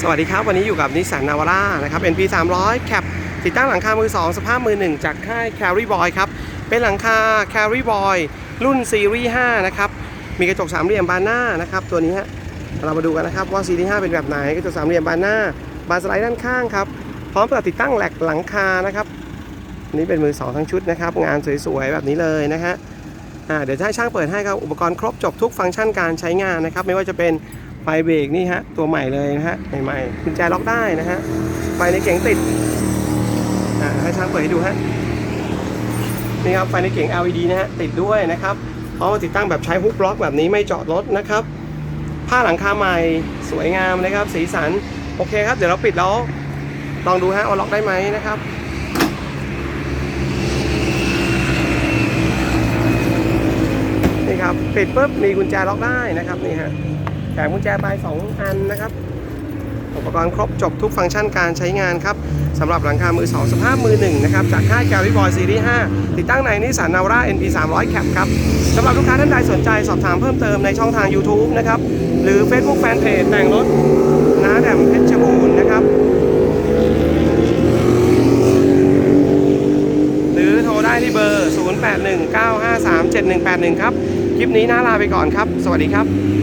สวัสดีครับ วันนี้อยู่กับนิสสันนาวาร่านะครับ NP 300แคปติดตั้งหลังคามือ 2 สภาพมือ 1 จากค่าย Carry Boy ครับ เป็นหลังคา Carry Boy รุ่นซีรีส์5นะครับ มีกระจกสามเหลี่ยมบานหน้านะครับ ตัวนี้ฮะเรามาดูกันนะครับว่าซีรีส์5เป็นแบบไหนกระจกสามเหลี่ยมบานหน้า บานสไลด์ด้านข้างครับ พร้อมกับติดตั้งแหลกหลังคานะครับนนี้เป็นมือ 2 ทั้งชุดนะครับ งานสวยๆแบบนี้เลยนะฮะเดี๋ยวให้ช่างเปิดให้ครับอุปกรณ์ครบจบทุกฟังก์ชันการใช้งานนะครับ ไม่ว่าจะเป็น ไฟเบรกนี่ฮะ ตัวใหม่เลยนะฮะ ใหม่ๆกุญแจล็อกได้นะฮะ ไฟในเก๋งติด อ่า ให้ช่างเปิดให้ดูฮะ นี่ครับ ไฟในเก๋ง LED นะฮะ ติดด้วยนะครับพร้อมาติดตั้งแบบใช้ฮุกบล็อกแบบนี้ไม่จอดรถนะครับ ผ้าหลังคาใหม่ สวยงามนะครับ สีสัน โอเคครับ เดี๋ยวเราปิดแล้ว ลองดูฮะว่าล็อกได้ไหมนะครับนี่ครับปิดปุ๊บมีกุญแจล็อกได้นะครับนี่ฮะ แถมกุญแจไปสองอันนะครับ อุปกรณ์ครบจบทุกฟังก์ชันการใช้งานครับสำหรับหลังคามือ 2 สภาพมือ 1 นะครับ จากค่าย Gary Boy Series 5ติดตั้งในนิสสันนาวร่า NP 300 Cap ครับสำหรับลูกค้าท่านใดสนใจสอบถามเพิ่มเติมในช่องทาง YouTube นะครับ หรือ Facebook Fanpage แต่งรถน้าแดมเพชรบูรณ์นะครับหรือโทรได้ที่เบอร์ 0819537181 ครับ คลิปนี้น่าลาไปก่อนครับ สวัสดีครับ